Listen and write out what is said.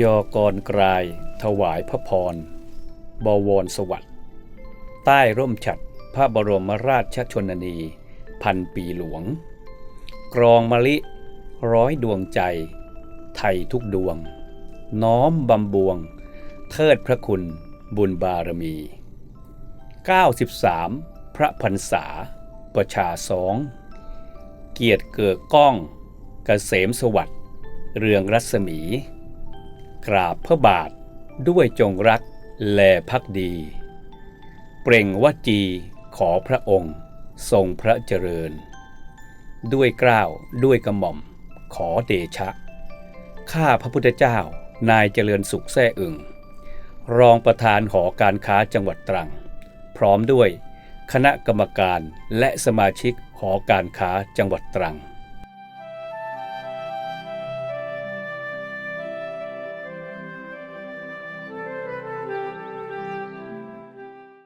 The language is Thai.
ยอกรกรายถวายพระพร บวรสวัสดิ์ใต้ร่มฉัดพระบรมราชชนนีพันปีหลวง กรองมะลิ ร้อยดวงใจ ไทยทุกดวง น้อมบำบวง เทิดพระคุณบุญบารมี 93 พระพรรษา ประชาสอง เกียรติเกิดก้องกเกษมสวัสดิ์เรืองรัศมี กราบพระบาทด้วยจงรักแลพักดี เปล่งวจีขอพระองค์ทรงพระเจริญ ด้วยเกล้าวด้วยกระหม่อม ขอเดชะ ข้าพระพุทธเจ้านายเจริญสุขแท้อึ่งรองประธานหอการค้าจังหวัดตรัง พร้อมด้วยคณะกรรมการและสมาชิกหอการค้าจังหวัดตรัง